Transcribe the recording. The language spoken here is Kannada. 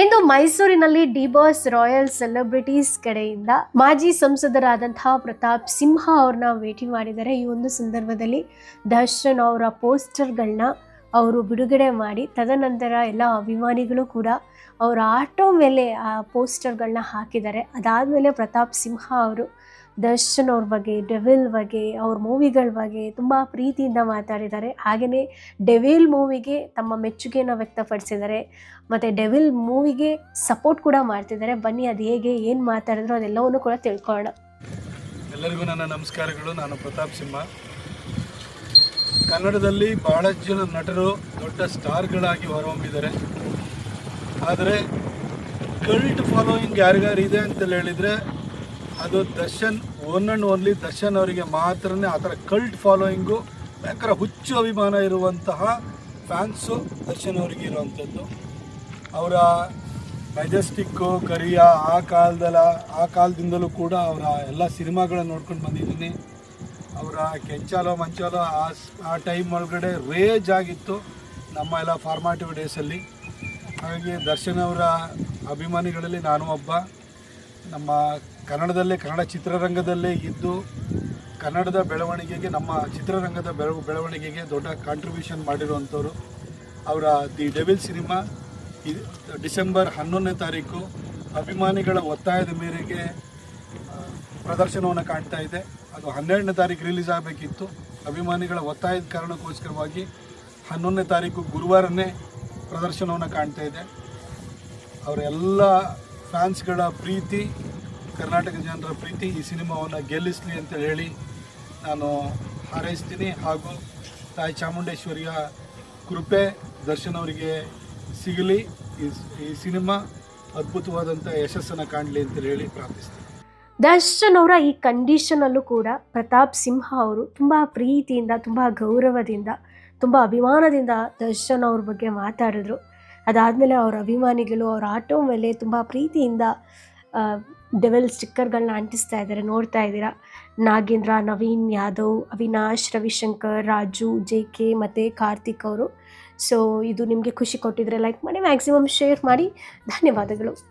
ಇಂದು ಮೈಸೂರಿನಲ್ಲಿ ಡಿ ಬಾಸ್ ರಾಯಲ್ ಸೆಲೆಬ್ರಿಟೀಸ್ ಕಡೆಯಿಂದ ಮಾಜಿ ಸಂಸದರಾದಂತಹ ಪ್ರತಾಪ್ ಸಿಂಹ ಅವ್ರನ್ನ ಭೇಟಿ ಮಾಡಿದ್ದಾರೆ. ಈ ಒಂದು ಸಂದರ್ಭದಲ್ಲಿ ದರ್ಶನ್ ಅವರ ಪೋಸ್ಟರ್ಗಳನ್ನ ಅವರು ಬಿಡುಗಡೆ ಮಾಡಿ, ತದನಂತರ ಎಲ್ಲ ಅಭಿಮಾನಿಗಳು ಕೂಡ ಅವರ ಆಟೋ ಮೇಲೆ ಆ ಪೋಸ್ಟರ್ಗಳನ್ನ ಹಾಕಿದ್ದಾರೆ. ಅದಾದಮೇಲೆ ಪ್ರತಾಪ್ ಸಿಂಹ ಅವರು ದರ್ಶನ್ ಅವ್ರ ಬಗ್ಗೆ, ಡೆವಿಲ್ ಬಗ್ಗೆ, ಅವ್ರ ಮೂವಿಗಳ ಬಗ್ಗೆ ತುಂಬ ಪ್ರೀತಿಯಿಂದ ಮಾತಾಡಿದ್ದಾರೆ. ಹಾಗೆಯೇ ಡೆವಿಲ್ ಮೂವಿಗೆ ತಮ್ಮ ಮೆಚ್ಚುಗೆಯನ್ನು ವ್ಯಕ್ತಪಡಿಸಿದ್ದಾರೆ. ಮತ್ತು ಡೆವಿಲ್ ಮೂವಿಗೆ ಸಪೋರ್ಟ್ ಕೂಡ ಮಾಡ್ತಿದ್ದಾರೆ. ಬನ್ನಿ, ಅದು ಹೇಗೆ, ಏನು ಮಾತಾಡಿದ್ರು ಅದೆಲ್ಲವನ್ನು ಕೂಡ ತಿಳ್ಕೊಳ್ಳೋಣ. ಎಲ್ಲರಿಗೂ ನನ್ನ ನಮಸ್ಕಾರಗಳು. ನಾನು ಪ್ರತಾಪ್ ಸಿಂಹ. ಕನ್ನಡದಲ್ಲಿ ಬಹಳಷ್ಟು ಜನ ನಟರು ದೊಡ್ಡ ಸ್ಟಾರ್ಗಳಾಗಿ ಹೊರಹೊಮ್ಮಿದ್ದಾರೆ. ಆದರೆ ಕಲ್ಟ್ ಫಾಲೋಯಿಂಗ್ ಯಾರಿಗಾರು ಇದೆ ಅಂತೇಳಿ ಹೇಳಿದರೆ ಅದು Darshan one and only Darshan ಅವರಿಗೆ ಮಾತ್ರನೇ ಆ ಥರ ಕಲ್ಟ್ ಫಾಲೋಯಿಂಗು ಭಯಂಕರ ಹುಚ್ಚು ಅಭಿಮಾನ ಇರುವಂತಹ ಫ್ಯಾನ್ಸು ದರ್ಶನ್ ಅವರಿಗೆ ಇರುವಂಥದ್ದು. ಅವರ ಮೆಜೆಸ್ಟಿಕ್ಕು ಕರಿಯ, ಆ ಕಾಲದಲ್ಲ ಆ ಕಾಲದಿಂದಲೂ ಕೂಡ ಅವರ ಎಲ್ಲ ಸಿನಿಮಾಗಳನ್ನ ನೋಡ್ಕೊಂಡು ಬಂದಿದ್ದೀನಿ. ಅವರ ಕೆಂಚಾಲೋ, ಮಂಚಾಲೋ, ಆ ಆ ಟೈಮ್ ಒಳಗಡೆ ರೇಜ್ ಆಗಿತ್ತು ನಮ್ಮ ಎಲ್ಲ ಫಾರ್ಮಾಟಿವ್ ಡೇಸಲ್ಲಿ ಹಾಗಾಗಿ ದರ್ಶನ್ ಅವರ ಅಭಿಮಾನಿಗಳಲ್ಲಿ ನಾನು ಒಬ್ಬ. ನಮ್ಮ ಕನ್ನಡದಲ್ಲೇ, ಕನ್ನಡ ಚಿತ್ರರಂಗದಲ್ಲೇ ಇದ್ದು, ಕನ್ನಡದ ಬೆಳವಣಿಗೆಗೆ, ನಮ್ಮ ಚಿತ್ರರಂಗದ ಬೆಳ ಬೆಳವಣಿಗೆಗೆ ದೊಡ್ಡ ಕಾಂಟ್ರಿಬ್ಯೂಷನ್ ಮಾಡಿರುವಂಥವ್ರು ಅವರ ದಿ ಡೆವಿಲ್ ಸಿನಿಮಾ. ಡಿಸೆಂಬರ್ ಹನ್ನೊಂದನೇ ತಾರೀಕು ಅಭಿಮಾನಿಗಳ ಒತ್ತಾಯದ ಮೇರೆಗೆ ಪ್ರದರ್ಶನವನ್ನು ಕಾಣ್ತಾ ಇದೆ. ಅದು ಹನ್ನೆರಡನೇ ತಾರೀಕು ರಿಲೀಸ್ ಆಗಬೇಕಿತ್ತು. ಅಭಿಮಾನಿಗಳ ಒತ್ತಾಯದ ಕಾರಣಕ್ಕೋಸ್ಕರವಾಗಿ ಹನ್ನೊಂದನೇ ತಾರೀಕು ಗುರುವಾರನೇ ಪ್ರದರ್ಶನವನ್ನು ಕಾಣ್ತಾ ಇದೆ. ಅವರ ಎಲ್ಲ ಫ್ಯಾನ್ಸ್ಗಳ ಪ್ರೀತಿ ಕರ್ನಾಟಕ ಜನರ ಪ್ರೀತಿ ಈ ಸಿನಿಮಾವನ್ನು ಗೆಲ್ಲಿಸಲಿ ಅಂತ ಹೇಳಿ ನಾನು ಹಾರೈಸ್ತೀನಿ. ಹಾಗೂ ತಾಯಿ ಚಾಮುಂಡೇಶ್ವರಿಯ ಕೃಪೆ ದರ್ಶನ್ ಅವರಿಗೆ ಸಿಗಲಿ. ಈ ಸಿನಿಮಾ ಅದ್ಭುತವಾದಂಥ ಯಶಸ್ಸನ್ನು ಕಾಣಲಿ ಅಂತ ಹೇಳಿ ಪ್ರಾರ್ಥಿಸ್ತೀನಿ. ದರ್ಶನ್ ಅವರ ಈ ಕಂಡೀಷನಲ್ಲೂ ಕೂಡ ಪ್ರತಾಪ್ ಸಿಂಹ ಅವರು ತುಂಬ ಪ್ರೀತಿಯಿಂದ, ತುಂಬ ಗೌರವದಿಂದ, ತುಂಬ ಅಭಿಮಾನದಿಂದ ದರ್ಶನ್ ಅವ್ರ ಬಗ್ಗೆ ಮಾತಾಡಿದ್ರು. ಅದಾದಮೇಲೆ ಅವರ ಅಭಿಮಾನಿಗಳು ಅವರ ಆಟೋ ಮೇಲೆ ತುಂಬ ಪ್ರೀತಿಯಿಂದ ಡೆವೆಲ್ ಸ್ಟಿಕ್ಕರ್ಗಳನ್ನ ಅಂಟಿಸ್ತಾ ಇದ್ದಾರೆ ನೋಡ್ತಾ ಇದ್ದೀರಾ? ನಾಗೇಂದ್ರ, ನವೀನ್ ಯಾದವ್, ಅವಿನಾಶ್, ರವಿಶಂಕರ್, ರಾಜು ಜೆ ಕೆ ಮತ್ತು ಕಾರ್ತಿಕ್ ಅವರು. ಸೊ ಇದು ನಿಮಗೆ ಖುಷಿ ಕೊಟ್ಟಿದ್ರೆ ಲೈಕ್ ಮಾಡಿ ಮ್ಯಾಕ್ಸಿಮಮ್ ಶೇರ್ ಮಾಡಿ. ಧನ್ಯವಾದಗಳು.